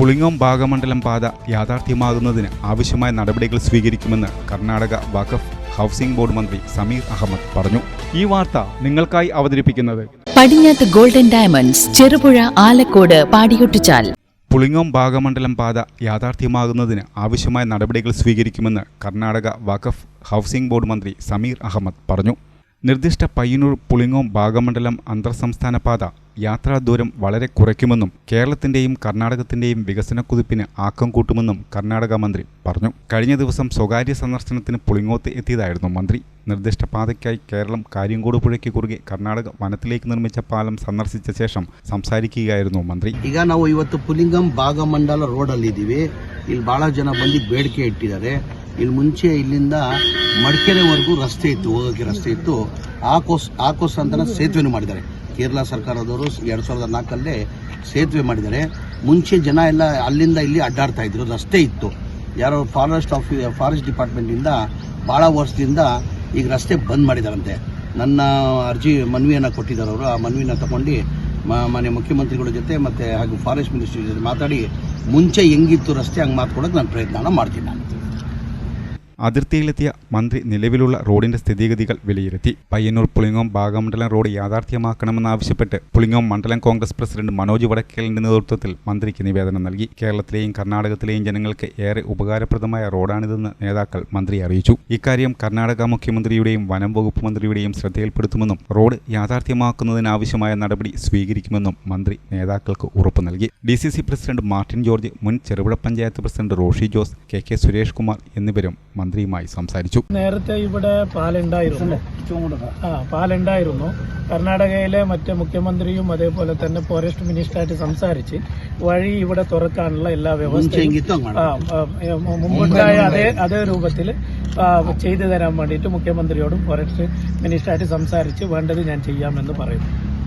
പുളിങ്ങോം ഭാഗമണ്ഡലം പാത യാഥാർത്ഥ്യമാകുന്നതിന് ആവശ്യമായ നടപടികൾ സ്വീകരിക്കുമെന്ന് കർണാടക വഖഫ് ഹൗസിംഗ് ബോർഡ് മന്ത്രി സമീർ അഹമ്മദ് പറഞ്ഞു. ഈ വാർത്ത നിങ്ങൾക്കായി അവതരിപ്പിക്കുന്നത് പടിഞ്ഞാത്ത് ഗോൾഡൻ ഡയമണ്ട്സ് ചെറുപുഴ ആലക്കോട് പാടിയൊട്ടിച്ചാൽ. പുളിങ്ങോം ഭാഗമണ്ഡലം പാത യാഥാർത്ഥ്യമാകുന്നതിന് ആവശ്യമായ നടപടികൾ സ്വീകരിക്കുമെന്ന് കർണാടക വഖഫ് ഹൗസിംഗ് ബോർഡ് മന്ത്രി സമീർ അഹമ്മദ് പറഞ്ഞു. നിർദ്ദിഷ്ട പയ്യന്നൂർ പുളിങ്ങോം ഭാഗമണ്ഡലം അന്തർ സംസ്ഥാന പാത യാത്രാദൂരം വളരെ കുറയ്ക്കുമെന്നും കേരളത്തിന്റെയും കർണാടകത്തിന്റെയും വികസന കുതിപ്പിന് ആക്കം കൂട്ടുമെന്നും കർണാടക മന്ത്രി പറഞ്ഞു കഴിഞ്ഞ ദിവസം സ്വകാര്യ സന്ദർശനത്തിന് പുളിങ്ങോത്ത് എത്തിയതായിരുന്നു മന്ത്രി നിർദ്ദിഷ്ട പാതയ്ക്കായി കേരളം കാര്യങ്കോട് പുഴയ്ക്ക് കുറുകെ കർണാടക വനത്തിലേക്ക് നിർമ്മിച്ച പാലം സന്ദർശിച്ച ശേഷം സംസാരിക്കുകയായിരുന്നു മന്ത്രി ಈಗ ನಾವು ಇವತ್ತು ಪುಲಿಂಗಂ ಭಾಗಮಂಡಲ ರೋಡಲ್ಲಿ ಇದ್ದೀವಿ ಇಲ್ಲಿ ಬಹಳ ಜನ ಬಂದು ಬೇಡಿಕೆ ಇಟ್ಟಿದ್ದಾರೆ ಇಲ್ಲಿ ಮುಂಚೆ ಇಲ್ಲಿಂದ ಮಡಿಕೆರೆವರೆಗೂ ರಸ್ತೆ ಇತ್ತು ಹೋಗೋಕ್ಕೆ ರಸ್ತೆ ಇತ್ತು ಆಕೋಸ್ ಆಕೋಸ್ ಅಂತ ಸೇತುವೆನೂ ಮಾಡಿದ್ದಾರೆ ಕೇರಳ ಸರ್ಕಾರದವರು ಎರಡು ಸಾವಿರದ ನಾಲ್ಕಲ್ಲೇ ಸೇತುವೆ ಮಾಡಿದ್ದಾರೆ. ಮುಂಚೆ ಜನ ಎಲ್ಲ ಅಲ್ಲಿಂದ ಇಲ್ಲಿ ಅಡ್ಡಾಡ್ತಾ ಇದ್ರು. ರಸ್ತೆ ಇತ್ತು. ಯಾರೋ ಫಾರೆಸ್ಟ್ ಆಫಿ, ಫಾರೆಸ್ಟ್ ಡಿಪಾರ್ಟ್ಮೆಂಟಿಂದ ಭಾಳ ವರ್ಷದಿಂದ ಈಗ ರಸ್ತೆ ಬಂದ್ ಮಾಡಿದಾರಂತೆ. ನನ್ನ ಅರ್ಜಿ ಮನವಿಯನ್ನು ಕೊಟ್ಟಿದ್ದಾರೆ ಅವರು. ಆ ಮನವಿನ ತಗೊಂಡು ಮಾನ್ಯ ಮುಖ್ಯಮಂತ್ರಿಗಳ ಜೊತೆ ಮತ್ತೆ ಹಾಗೂ ಫಾರೆಸ್ಟ್ ಮಿನಿಸ್ಟ್ರಿ ಜೊತೆ ಮಾತಾಡಿ ಮುಂಚೆ ಹೆಂಗಿತ್ತು ರಸ್ತೆ ಹಂಗೆ ಕೊಡೋಕೆ ನಾನು ಪ್ರಯತ್ನ ಮಾಡ್ತೀನಿ ನಾನು. അതിർത്തിയിലെത്തിയ മന്ത്രി നിലവിലുള്ള റോഡിന്റെ സ്ഥിതിഗതികൾ വിലയിരുത്തി. പയ്യന്നൂർ പുളിങ്ങോം ഭാഗമണ്ഡലം റോഡ് യാഥാർത്ഥ്യമാക്കണമെന്നാവശ്യപ്പെട്ട് പുളിങ്ങോം മണ്ഡലം കോൺഗ്രസ് പ്രസിഡന്റ് മനോജ് വടക്കേലിന്റെ നേതൃത്വത്തിൽ മന്ത്രിക്ക് നിവേദനം നൽകി. കേരളത്തിലെയും കർണാടകത്തിലെയും ജനങ്ങൾക്ക് ഏറെ ഉപകാരപ്രദമായ റോഡാണിതെന്ന് നേതാക്കൾ മന്ത്രി അറിയിച്ചു. ഇക്കാര്യം കർണാടക മുഖ്യമന്ത്രിയുടെയും വനം വകുപ്പ് മന്ത്രിയുടെയും ശ്രദ്ധയിൽപ്പെടുത്തുമെന്നും റോഡ് യാഥാർത്ഥ്യമാക്കുന്നതിനാവശ്യമായ നടപടി സ്വീകരിക്കുമെന്നും മന്ത്രി നേതാക്കൾക്ക് ഉറപ്പു നൽകി. ഡി പ്രസിഡന്റ് മാർട്ടിൻ ജോർജ് മുൻ Cherupuzha panchayat president Roshy Jose K K Suresh Kumar എന്നിവരും മന്ത്രിയുമായി സംസാരിച്ചു. നേരത്തെ ഇവിടെ പാലുണ്ടായിരുന്നു. ആ പാലുണ്ടായിരുന്നു. കർണാടകയിലെ മറ്റ് മുഖ്യമന്ത്രിയും അതേപോലെ തന്നെ ഫോറസ്റ്റ് മിനിസ്റ്ററായിട്ട് സംസാരിച്ച് വഴി ഇവിടെ തുറക്കാനുള്ള എല്ലാ വ്യവസ്ഥയും മുമ്പുണ്ടായ അതേ അതേ രൂപത്തിൽ ചെയ്തു തരാൻ വേണ്ടിയിട്ട് മുഖ്യമന്ത്രിയോടും ഫോറസ്റ്റ് മിനിസ്റ്ററായിട്ട് സംസാരിച്ച് വേണ്ടത് ഞാൻ ചെയ്യാമെന്ന് പറയുന്നു